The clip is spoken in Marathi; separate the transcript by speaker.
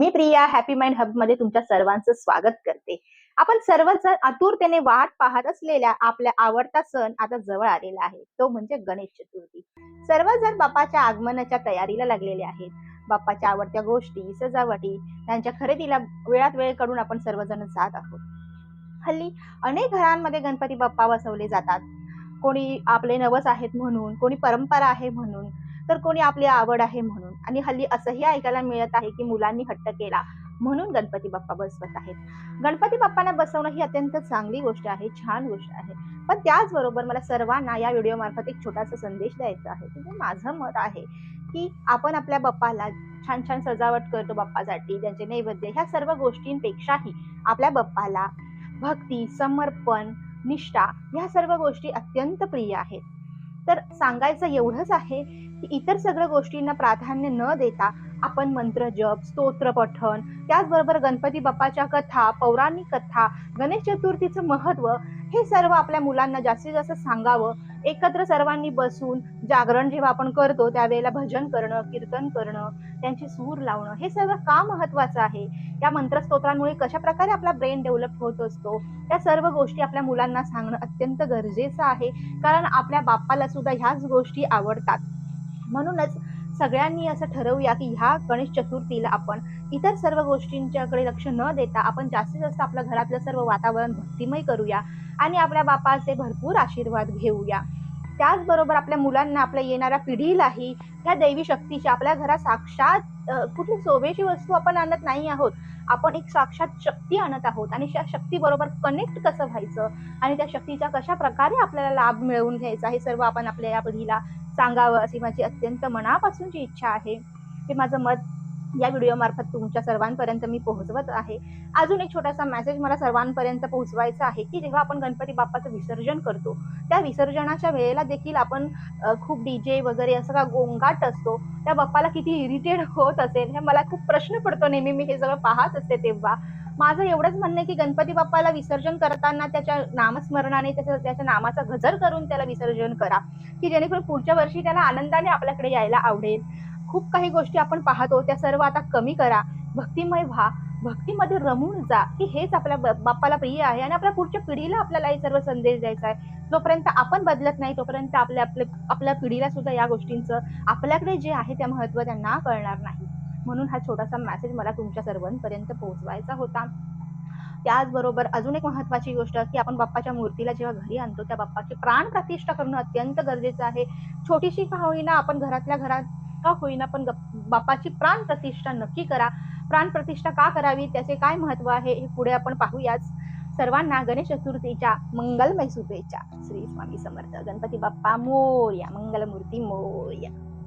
Speaker 1: मी प्रिया हॅपी माइंड हबमध्ये तुमच्या सर्वांचं स्वागत करते. आपण सर्वजण आतुरतेने वाट पाहत असलेल्या आपल्या आवडता सण आता जवळ आलेला आहे. तो म्हणजे गणेश चतुर्थी. सर्वजण बाप्पाच्या आगमनाच्या तयारीला लागलेले आहेत. बाप्पाच्या आवडत्या गोष्टी सजावटी त्यांच्या खरेदीला वेळात वेळ काढून आपण सर्वजण जात आहोत. हल्ली अनेक घरांमध्ये गणपती बाप्पा बसवले जातात. कोणी आपले नवस आहेत म्हणून कोणी परंपरा आहे म्हणून तर कोणी आपली आवड आहे म्हणून. आणि हल्ली असंही ऐकायला मिळत आहे की मुलांनी हट्ट केला म्हणून गणपती बाप्पा बसवत आहेत. गणपती बाप्पांना बसवणं ही अत्यंत चांगली गोष्ट आहे छान गोष्ट आहे. पण त्याचबरोबर मला सर्वांना या व्हिडिओ मार्फत एक छोटासा संदेश द्यायचा आहे. म्हणजे माझं मत आहे की आपण आपल्या बाप्पाला छान छान सजावट करतो बाप्पासाठी त्यांचे नैवेद्य ह्या सर्व गोष्टींपेक्षाही आपल्या बाप्पाला भक्ती समर्पण निष्ठा ह्या सर्व गोष्टी अत्यंत प्रिय आहेत. तर सांगायचं एवढंच आहे इतर सगळ्या गोष्टींना प्राधान्य न देता आपण मंत्र जप स्तोत्र पठण त्याचबरोबर गणपती बाप्पाच्या कथा पौराणिक कथा गणेश चतुर्थीचं महत्त्व हे सर्व आपल्या मुलांना जास्तीत जास्त सांगावं. एकत्र सर्वांनी बसून जागरण जेव्हा आपण करतो त्यावेळेला भजन करणं कीर्तन करणं त्यांची सूर लावणं हे सर्व का महत्वाचं आहे? या मंत्रस्तोत्रांमुळे कशा प्रकारे आपला ब्रेन डेव्हलप होत असतो? त्या सर्व गोष्टी आपल्या मुलांना सांगणं अत्यंत गरजेचं आहे. कारण आपल्या बाप्पाला सुद्धा ह्याच गोष्टी आवडतात. म्हणूनच सगळ्यांनी असं ठरवूया की ह्या गणेश चतुर्थीला आपण इतर सर्व गोष्टींच्याकडे लक्ष न देता आपण जास्तीत जास्त आपल्या घरातलं सर्व वातावरण भक्तिमय करूया आणि आपल्या बापाचे भरपूर आशीर्वाद घेऊया. त्याचबरोबर आपल्या मुलांना आपल्या येणाऱ्या पिढीलाही ह्या दैवी शक्तीची आपल्या घरात साक्षात कुठली शोभेची वस्तू आपण आणत नाही आहोत आपण एक साक्षात शक्ती आणत आहोत आणि त्या शक्तीबरोबर कनेक्ट कसं व्हायचं आणि त्या शक्तीचा कशा प्रकारे आपल्याला लाभ मिळवून घ्यायचा हे सर्व आपण आपल्या या पिढीला सांगावं अशी माझी अत्यंत मनापासूनची इच्छा आहे. हे माझं मत या व्हिडिओ मार्फत तुमच्या सर्वांपर्यंत मी पोहोचवत आहे. अजून एक छोटासा मेसेज मला सर्वांपर्यंत पोहोचवायचा आहे की जेव्हा आपण गणपती बाप्पाचं विसर्जन करतो त्या विसर्जनाच्या वेळेला देखील आपण खूप डीजे वगैरे असं का गोंगाट असतो त्या बाप्पाला किती इरिटेट होत असेल हे मला खूप प्रश्न पडतो नेहमी मी हे सगळं पाहत असते तेव्हा. माझं एवढंच म्हणणं आहे की गणपती बाप्पाला विसर्जन करताना त्याच्या नामस्मरणाने त्याच्या त्याच्या नामाचा गजर करून त्याला विसर्जन करा की जेणेकरून पुढच्या वर्षी त्याला आनंदाने आपल्याकडे यायला आवडेल. खूप काही गोष्टी आपण पाहतो त्या सर्व आता कमी करा. भक्तिमय व्हा. भक्तीमध्ये रमून जा की हेच आपल्या ब- बाप्पाला प्रिय आहे आणि आपल्या पुढच्या पिढीला आपल्याला हे सर्व संदेश द्यायचा आहे. जोपर्यंत आपण बदलत नाही तोपर्यंत आपल्या आपल्या आपल्या पिढीला सुद्धा या गोष्टींचं आपल्याकडे जे आहे त्या महत्त्व त्यांना कळणार नाही. म्हणून हा छोटासा मेसेज मला तुमच्या सर्वांपर्यंत पोहोचवायचा होता. त्याचबरोबर अजून एक महत्वाची गोष्ट की आपण बाप्पाच्या मूर्तीला जेव्हा घरी आणतो त्या बाप्पाची प्राण प्रतिष्ठा करणं अत्यंत गरजेचं आहे. छोटीशी का होईना आपण घरातल्या घरात का होईना पण बापाची बाप्पाची प्राण प्रतिष्ठा नक्की करा. प्राण प्रतिष्ठा का करावी? त्याचे काय महत्त्व आहे? हे पुढे आपण पाहूयाच. सर्वांना गणेश चतुर्थीच्या मंगलमय शुभेच्छा. श्री स्वामी समर्थ. गणपती बाप्पा मोर्या मंगलमूर्ती मोर्या.